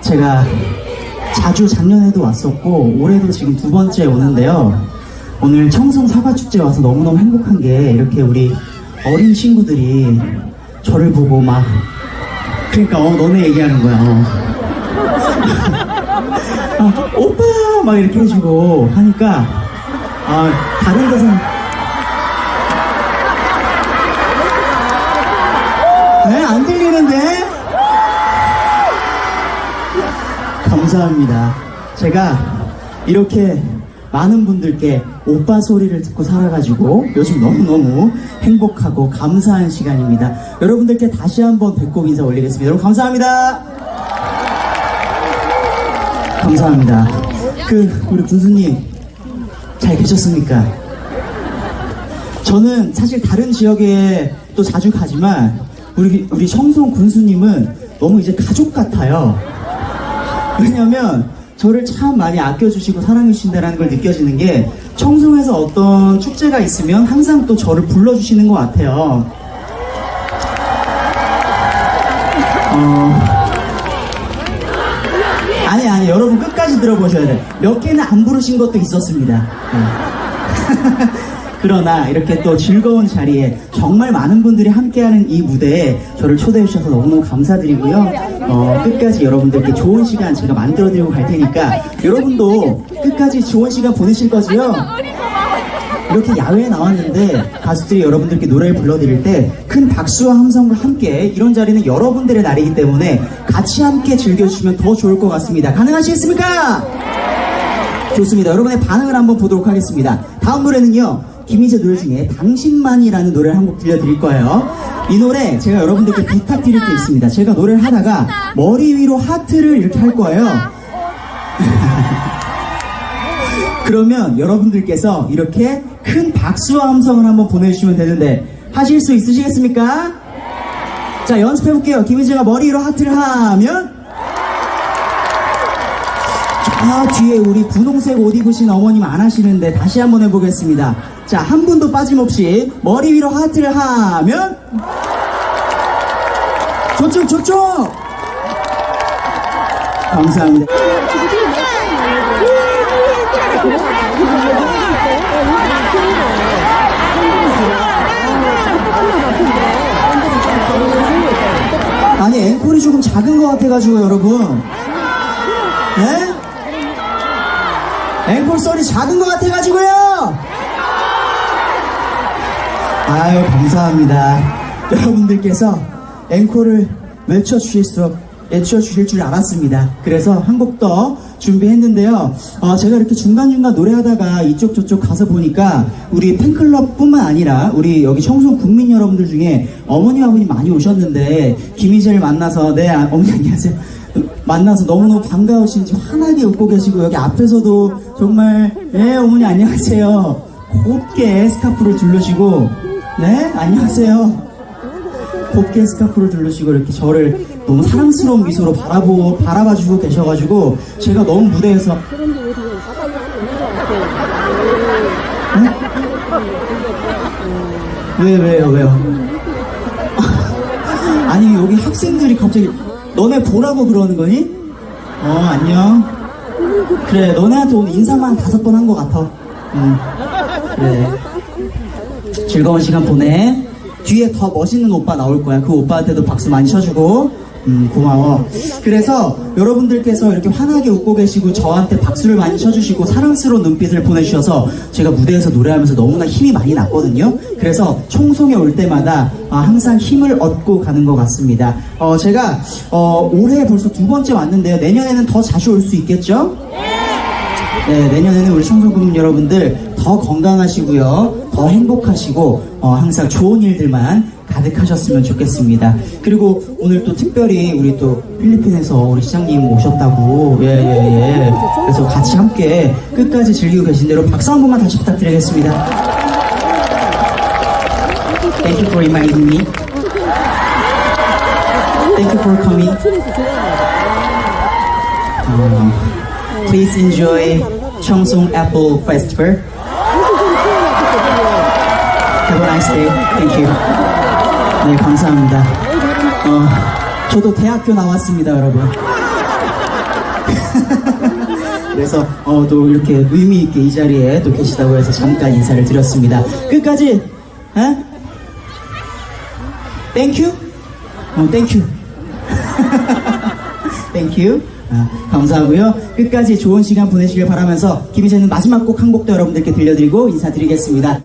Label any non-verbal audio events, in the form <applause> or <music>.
제가 자주 작년에도 왔었고 올해도 지금 두 번째 오는데요. 오늘 청송 사과축제 와서 너무너무 행복한 게 이렇게 우리 어린 친구들이 저를 보고 막 그러니까 어 너네 얘기하는 거야. 어. <laughs> 아, 오빠 막 이렇게 해주고 하니까 아 다른 데서 네, 안 들리는데? 감사합니다. 제가 이렇게 많은 분들께 오빠 소리를 듣고 살아가지고 요즘 너무너무 행복하고 감사한 시간입니다. 여러분들께 다시 한번 배꼽 인사 올리겠습니다. 여러분 감사합니다. 감사합니다. 그, 우리 군수님, 잘 계셨습니까? 저는 사실 다른 지역에 또 자주 가지만 우리 우리 청송 군수님은 너무 이제 가족 같아요. 왜냐면 저를 참 많이 아껴주시고 사랑해주신다는 걸 느껴지는 게 청송에서 어떤 축제가 있으면 항상 또 저를 불러주시는 것 같아요. 어, 아니 아니 여러분 끝까지 들어보셔야 돼. 몇 개는 안 부르신 것도 있었습니다. 네. <laughs> 그러나 이렇게 또 즐거운 자리에 정말 많은 분들이 함께하는 이 무대에 저를 초대해 주셔서 너무너무 감사드리고요. 어, 끝까지 여러분들께 좋은 시간 제가 만들어드리고 갈 테니까 여러분도 끝까지 좋은 시간 보내실 거지요? 이렇게 야외에 나왔는데 가수들이 여러분들께 노래를 불러드릴 때 큰 박수와 함성과 함께 이런 자리는 여러분들의 날이기 때문에 같이 함께 즐겨주시면 더 좋을 것 같습니다. 가능하시겠습니까? 좋습니다. 여러분의 반응을 한번 보도록 하겠습니다. 다음 노래는요. 김희재 노래 중에 당신만이라는 노래를 한 곡 들려드릴 거예요. 이 노래 제가 여러분들께 부탁드릴 게 있습니다. 제가 노래를 하다가 머리 위로 하트를 이렇게 할 거예요. <laughs> 그러면 여러분들께서 이렇게 큰 박수와 함성을 한번 보내주시면 되는데 하실 수 있으시겠습니까? 자 연습해 볼게요. 김희재가 머리 위로 하트를 하면 저 뒤에 우리 분홍색 옷 입으신 어머님 안 하시는데 다시 한번 해보겠습니다. 자 한 분도 빠짐없이 머리 위로 하트를 하면 저쪽 저쪽 감사합니다. 아니 앵콜이 조금 작은 것 같아가지고 여러분 네? 앵콜 소리 작은 것 같아가지고요. 아유 감사합니다. <laughs> 여러분들께서 앵콜을 외쳐주실수록 외쳐주실 줄 알았습니다. 그래서 한 곡 더 준비했는데요. 어, 제가 이렇게 중간중간 노래하다가 이쪽 저쪽 가서 보니까 우리 팬클럽 뿐만 아니라 우리 여기 청소 국민 여러분들 중에 어머니 아버님 많이 오셨는데 김희재를 만나서 네 아, 어머니 <laughs> 안녕하세요 만나서 너무너무 반가우신지 환하게 웃고 계시고 여기 앞에서도 정말 네 어머니 안녕하세요 곱게 스카프를 둘러시고 네 안녕하세요 곱게 스카프를 둘러시고 이렇게 저를 너무 사랑스러운 미소로 바라보 바라봐주고 계셔가지고 제가 너무 무대에서. 응? 왜 왜요 왜요? <laughs> 아니 여기 학생들이 갑자기 너네 보라고 그러는 거니? 어 안녕. 그래 너네한테 오늘 인사만 한 다섯 번 한 것 같아. 응. 그래. 즐거운 시간 보내. 뒤에 더 멋있는 오빠 나올 거야. 그 오빠한테도 박수 많이 쳐주고. 음, 고마워. 그래서 여러분들께서 이렇게 환하게 웃고 계시고 저한테 박수를 많이 쳐주시고 사랑스러운 눈빛을 보내주셔서 제가 무대에서 노래하면서 너무나 힘이 많이 났거든요. 그래서 총송에 올 때마다 아, 항상 힘을 얻고 가는 것 같습니다. 어, 제가 어, 올해 벌써 두 번째 왔는데요. 내년에는 더 자주 올 수 있겠죠? 네, 내년에는 우리 청소국민 여러분들 더 건강하시고요. 더 행복하시고, 어, 항상 좋은 일들만 가득하셨으면 좋겠습니다. 그리고 오늘 또 특별히 우리 또 필리핀에서 우리 시장님 오셨다고, 예, 예, 예. 그래서 같이 함께 끝까지 즐기고 계신 대로 박수 한 번만 다시 부탁드리겠습니다. Thank you for reminding me. Thank you for coming. Um, please enjoy Cheongsong Apple Festival. Nice day. Thank you. 네, 감사합니다. 어, 저도 대학교 나왔습니다, 여러분. <laughs> 그래서 어, 또 이렇게 의미 있게 이 자리에 또 계시다고 해서 잠깐 인사를 드렸습니다. 끝까지 에? 땡큐? 어, 땡큐. 땡큐. <laughs> 아, 감사하고요. 끝까지 좋은 시간 보내시길 바라면서 김희재는 마지막 곡 한 곡도 여러분들께 들려드리고 인사드리겠습니다.